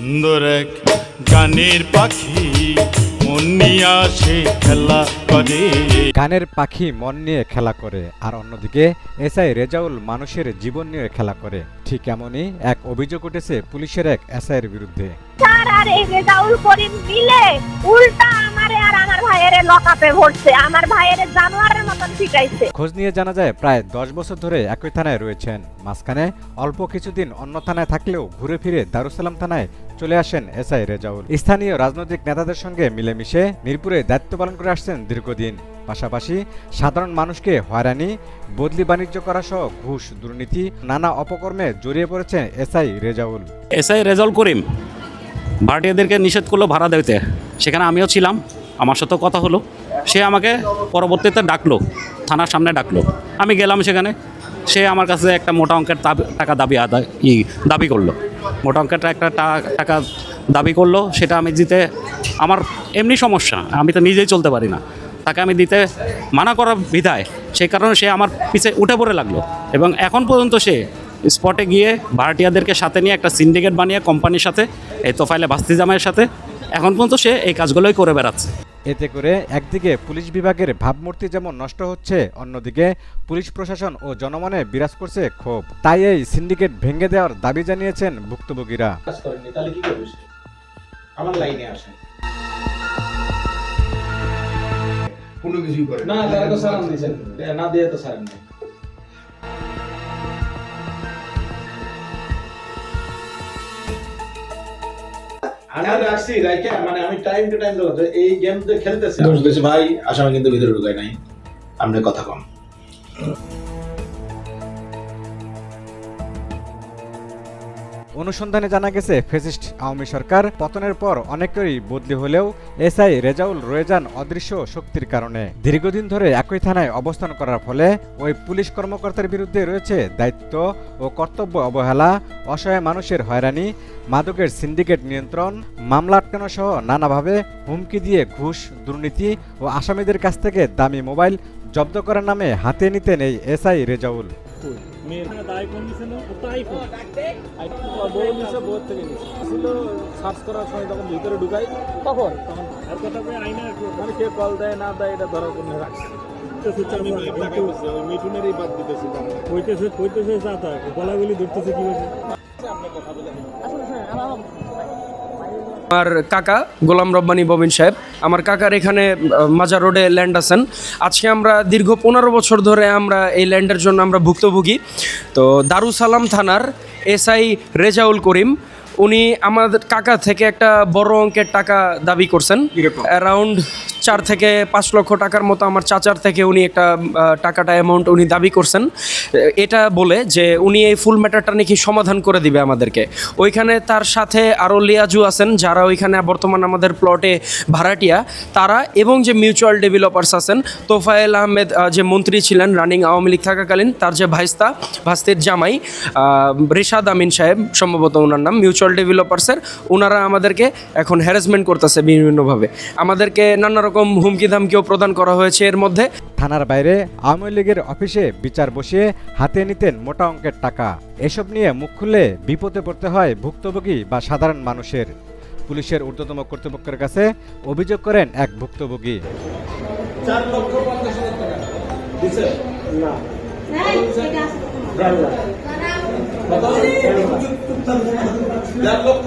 সুন্দর এক গানের পাখি মন নিয়ে আসে খেলা করে। গানের পাখি মন নিয়ে খেলা করে আর অন্যদিকে এস আই রেজাউল মানুষের জীবন নিয়ে খেলা করে। ঠিক এমনই এক অভিযোগ উঠেছে পুলিশের এক এসআইয়ের বিরুদ্ধে। স্যার আর এই রেজাউল করিম মিলে উল্টা ভাইয়ের লকআপে ভরছে। আমার ভাইয়ের জানোয়ারের মতন খোঁজ নিয়ে জানা যায় প্রায় দশ বছর ধরে একই থানায় রয়েছেন। মাঝখানে অল্প কিছুদিন অন্য থানায় থাকলেও ঘুরে ফিরে দারুসালাম থানায় চলে আসেন এসআই রেজাউল। স্থানীয় রাজনৈতিক নেতাদের সঙ্গে মিলেমিশে মিরপুরে দায়িত্ব পালন করে আসছেন দীর্ঘদিন। পাশাপাশি সাধারণ মানুষকে হয়রানি বদলি বাণিজ্য করা সহ ঘুষ দুর্নীতি নানা অপকর্মে জড়িয়ে পড়েছেন এসআই রেজাউল। এসআই রেজাউল করিম ভাড়াটিয়াদেরকে নিষেধ করল ভাড়া দিতে। সেখানে আমিও ছিলাম। আমার সাথেও কথা হলো। সে আমাকে পরবর্তীতে ডাকলো, থানার সামনে ডাকলো। আমি গেলাম সেখানে। সে আমার কাছে একটা মোটা অঙ্কের টাকা দাবি আদায় ই দাবি করল। মোটা অঙ্কের একটা টাকা দাবি করল। সেটা আমি দিতে আমার এমনি সমস্যা। আমি তো নিজেই চলতে পারি না। তাকে আমি দিতে মানা করার বিধায় সেই কারণে সে আমার পিছে উঠে পড়ে লাগল। এবং এখন পর্যন্ত সে স্পটে গিয়ে ভাড়াটিয়াদেরকে সাথে নিয়ে একটা সিন্ডিকেট বানিয়ে কোম্পানির সাথে, এই তোফাইলে বাস্তি জামাইয়ের সাথে, এখন পর্যন্ত সে এই কাজগুলোই করে বেড়াচ্ছে। এতে করে একদিকে পুলিশ বিভাগের ভাবমূর্তি যেমন নষ্ট হচ্ছে অন্যদিকে পুলিশ প্রশাসন ও জনমনে বিরাজ করছে ক্ষোভ। তাই এই সিন্ডিকেট ভেঙে দেওয়ার দাবি জানিয়েছেন ভুক্তভোগীরা। কাজ করেননি তাহলে কি করবে সে? আমার লাইনে আসেন। কোনো কিছুই করে না তারা তো সালাম দিয়েছেন। না দিয়ে তো সালাম নেই আমি মানে আমি টাইম টু টাইম দেবো। এই গেম খেলতেছি। ভাই, আসামে কিন্তু ভিতরে নাই। আমরা কথা কম। অনুসন্ধানে জানা গেছে, ফেসিস্ট আওয়ামী সরকার পতনের পর অনেকেরই বদলি হলেও এসআই রেজাউল রয়ে যান অদৃশ্য শক্তির কারণে। দীর্ঘদিন ধরে একই থানায় অবস্থান করার ফলে ওই পুলিশ কর্মকর্তার বিরুদ্ধে রয়েছে দায়িত্ব ও কর্তব্য অবহেলা, অসহায় মানুষের হয়রানি, মাদকের সিন্ডিকেট নিয়ন্ত্রণ, মামলা আটকানো সহ নানাভাবে হুমকি দিয়ে ঘুষ, দুর্নীতি ও আসামিদের কাছ থেকে দামি মোবাইল জব্দ করার নামে হাতে নিতে নেই এসআই রেজাউল। মেয়ের দায় কোন দিছে না ও তো আইফোন আইফোন বউ নিছে বউ থেকে নিছে। ছিল সার্চ করার সময় তখন ভিতরে ঢুকাই। তখন তখন আর কথা কই আইনা মানে কে কল দেয় না দেয় এটা ধরার কোনো রাখছে। মিঠুনেরই বাদ দিতেছি কইতেছে কইতেছে যা তা গলাগুলি ধরতেছে কি হয়েছে আমার কাকা গোলাম রব্বানী ববিন সাহেব। আমার কাকার এখানে মাজার রোডে ল্যান্ড আছেন। আজকে আমরা দীর্ঘ পনেরো বছর ধরে আমরা এই ল্যান্ডের জন্য আমরা ভুক্তভোগী। তো দারুসালাম থানার এসআই রেজাউল করিম উনি আমাদের কাকা থেকে একটা বড় অঙ্কের টাকা দাবি করছেন। অ্যারাউন্ড চার থেকে পাঁচ লক্ষ টাকার মতো আমার চাচার থেকে উনি একটা টাকাটা অ্যামাউন্ট উনি দাবি করছেন। এটা বলে যে উনি এই ফুল ম্যাটারটা নাকি সমাধান করে দিবে আমাদেরকে। ওইখানে তার সাথে আরও লিয়াজু আছেন, যারা ওইখানে বর্তমান আমাদের প্লটে ভাড়াটিয়া, তারা এবং যে মিউচুয়াল ডেভেলপার্স আছেন, তোফায়েল আহমেদ যে মন্ত্রী ছিলেন রানিং আওয়ামী লীগ থাকাকালীন, তার যে ভাইস্তা, ভাস্তির জামাই রেশাদ আমিন সাহেব, সম্ভবত ওনার নাম মিউচুয়াল ডেভেলপার্সের ওনারা আমাদেরকে এখন হ্যারাসমেন্ট করতেছে বিভিন্নভাবে। আমাদেরকে নানা রকম হুমকি ধামকিও প্রদান করা হয়েছে এর মধ্যে। থানার বাইরে আওয়ামী লীগের অফিসে বিচার বসিয়ে হাতে নিতেন মোটা অঙ্কের টাকা। এসব নিয়ে মুখ খুলে বিপদে পড়তে হয় ভুক্তভোগী বা সাধারণ মানুষের। পুলিশের ঊর্ধ্বতম কর্তৃপক্ষের কাছে অভিযোগ করেন এক ভুক্তভোগী। চার লক্ষ পঞ্চাশ হাজার টাকা। দিছে? না। চার লক্ষ।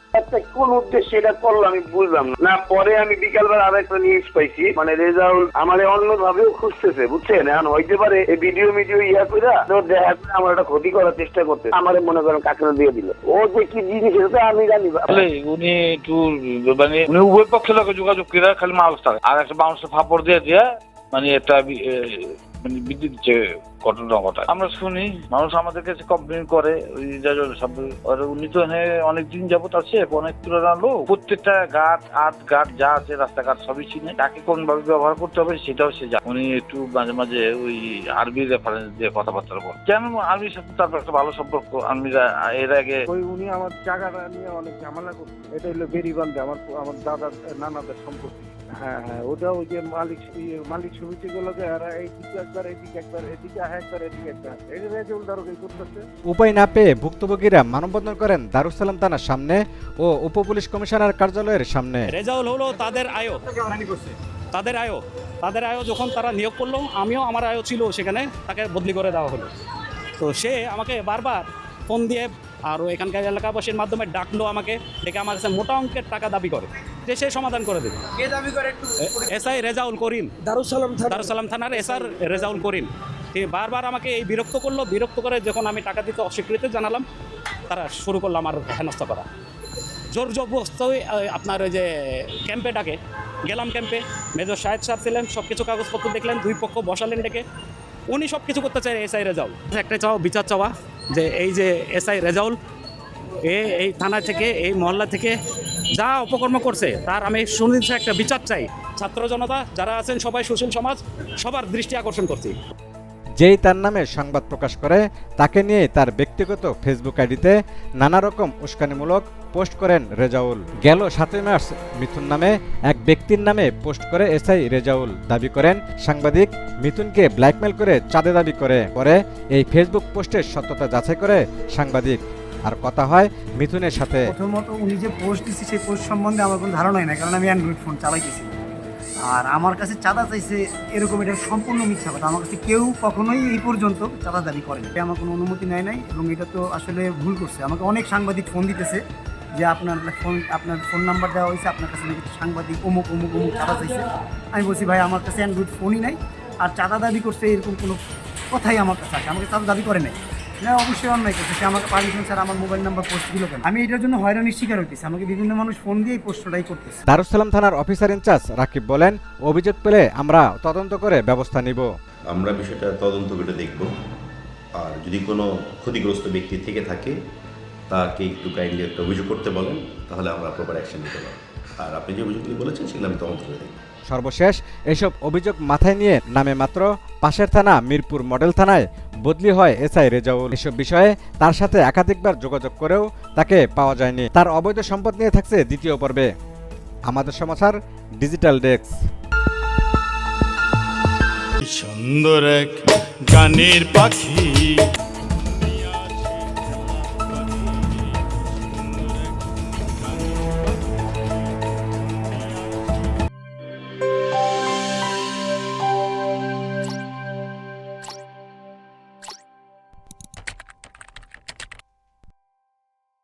উদ্দেশ্যে এটা করল, আমি বুঝলাম না। পরে আমি বিকালবেলা আর একটা নিউজ পাইছি মানে রেজাল্ট আমার অন্য ভাবেও খুঁজতেছে, বুঝছেন এখন হইতে পারে এই ভিডিও মিডিও ইয়া করে দেখা করে আমার একটা ক্ষতি করার চেষ্টা করতে আমার মনে করেন কাকানো দিয়ে দিল ও যে কি জিনিস এটা আমি জানি। উনি একটু মানে উনি উভয় পক্ষের লোকে যোগাযোগ করে খালি মাল থাকে আর একটা বাউন্সের ফাপড় দিয়ে দিয়ে মানে একটা মানে বিদ্যুৎ যে ঘটনা ঘটায়। আমরা শুনি, মানুষ আমাদের কাছে কমপ্লেন করে, ওই এখানে অনেক দিন যাবত আছে, অনেক তুলনা লোক। প্রত্যেকটা ঘাট আট ঘাট যা আছে, রাস্তাঘাট সবই চিনে। তাকে কোন ভাবে ব্যবহার করতে হবে সেটাও সে জানে। উনি একটু মাঝে মাঝে ওই আরবি রেফারেন্স দিয়ে কথাবার্তা বলে কেন আর্মির সাথে তারপর একটা ভালো সম্পর্ক। আর্মিরা এর আগে ওই উনি আমার জায়গাটা নিয়ে অনেক ঝামেলা করছে। এটা হলো বেরিবান্ধে, আমার আমার দাদার, নানাদের সম্পত্তি। হ্যাঁ হ্যাঁ ওটা ওই যে মালিক ইয়ে, মালিক সমিতি গুলোকে এরা এইদিকে একবার এদিকে একবার এদিকে একবার এদিকে একবার। এই যে করতেছে। উপায় না পেয়ে ভুক্তভোগীরা মানববন্ধন করেন দারুসালাম থানার সামনে ও উপপুলিশ কমিশনার কার্যালয়ের সামনে। রেজাউল হলো তাদের আয়ো। তাদের আয়ো। তাদের আয়ো যখন তারা নিয়োগ করল আমিও আমার আয়ো ছিল সেখানে তাকে বদলি করে দেওয়া হলো। তো সে আমাকে বারবার ফোন দিয়ে আর ও এখানকার এলাকাবাসীর মাধ্যমে ডাকলো আমাকে ডেকে আমার কাছে মোটা অঙ্কের টাকা দাবি করে। যে সে সমাধান করে দেবে। কে দাবি করে একটু এসআই রেজাউল করিম। দারুসালাম থানা দারুসালাম থানার এসআর রেজাউল করিম। তিনি বারবার আমাকে এই বিরক্ত করল। বিরক্ত করে যখন আমি টাকা দিতে অস্বীকৃতি জানালাম তারা শুরু করল আমার হেনস্থা করা। জোর জবরদস্তি আপনার ওই যে ক্যাম্পে ডাকে। গেলাম ক্যাম্পে। মেজর শাহেদ সাহেব ছিলেন সব কিছু কাগজপত্র দেখলেন দুই পক্ষ বসালেন ডেকে। উনি সব কিছু করতে চায় এসআই রেজাউল। একটা চাওয়া বিচার চাওয়া। যে এই যে এসআই রেজাউল, এ এই থানা থেকে, এই মহল্লা থেকে যা অপকর্ম করছে, তার আমি সুনির্দিষ্ট একটা বিচার চাই। ছাত্র জনতা, যারা আছেন সবাই, সুশীল সমাজ, সবার দৃষ্টি আকর্ষণ করছি। যেই তার নামে সংবাদ প্রকাশ করে, তাকে নিয়ে তার ব্যক্তিগত ফেসবুক আইডিতে নানা রকম উস্কানিমূলক পোস্ট করেন রেজাউল। গেল সাতই মার্চ মিথুন নামে এক ব্যক্তির নামে পোস্ট করে এসআই রেজাউল দাবি করেন, সাংবাদিক মিথুনকে ব্ল্যাকমেল করে চাঁদে দাবি করে। পরে এই ফেসবুক পোস্টের সত্যতা যাচাই করে সাংবাদিক। আর কথা হয় মিথুনের সাথে। প্রথমত উনি যে পোস্ট দিচ্ছে সেই পোস্ট সম্বন্ধে আমার কোনো ধারণাই নাই, কারণ আমি অ্যান্ড্রয়েড ফোন চালাইতেছি। আর আমার কাছে চাঁদা চাইছে এরকম এটা সম্পূর্ণ মিথ্যা কথা। আমার কাছে কেউ কখনোই এই পর্যন্ত চাঁদা দাবি করেনি। এটা আমার কোনো অনুমতি নেয় নাই এবং এটা তো আসলে ভুল করছে। আমাকে অনেক সাংবাদিক ফোন দিতেছে যে আপনার ফোন আপনার ফোন নাম্বার দেওয়া হয়েছে, আপনার কাছে নাকি সাংবাদিক অমুক অমুক অমুক চাঁদা চাইছে। আমি বলছি, ভাই, আমার কাছে অ্যান্ড্রয়েড ফোনই নাই। আর চাঁদা দাবি করছে এরকম কোনো কথাই আমার কাছে আছে আমাকে চাঁদা দাবি করে নাই। না অবশ্যই অন্যায় করছে। আমাকে পারমিশন ছাড়া আমার মোবাইল নাম্বার পোস্ট দিল কেন? আমি এটার জন্য হয়রানির শিকার হইতেছি। আমাকে বিভিন্ন মানুষ ফোন দিয়ে এই পোস্টটাই করতেছে। দারুসালাম থানার অফিসার ইনচার্জ রাকিব বলেন অভিযোগ পেলে আমরা তদন্ত করে ব্যবস্থা নিব। আমরা বিষয়টা তদন্ত করে দেখব। আর যদি কোনো ক্ষতিগ্রস্ত ব্যক্তি থেকে থাকে তাকে একটু কাইন্ডলি একটা অভিযোগ করতে বলেন তাহলে আমরা প্রপার অ্যাকশন নিতে পারব। আর আপনি যে অভিযোগগুলি বলেছেন সেগুলো আমি তদন্ত করে দেখব। সর্বশেষ, এসব অভিযোগ মাথায় নিয়ে নামে মাত্র পাশের থানা মিরপুর মডেল থানায় বদলি হয় এসআই রেজাউল। এসব বিষয়ে তার সাথে একাধিকবার যোগাযোগ করেও তাকে পাওয়া যায়নি। তার অবৈধ সম্পদ নিয়ে থাকছে দ্বিতীয় পর্বে। আমাদের সমাচার ডিজিটাল ডেস্ক সুন্দর এক গানের পাখি।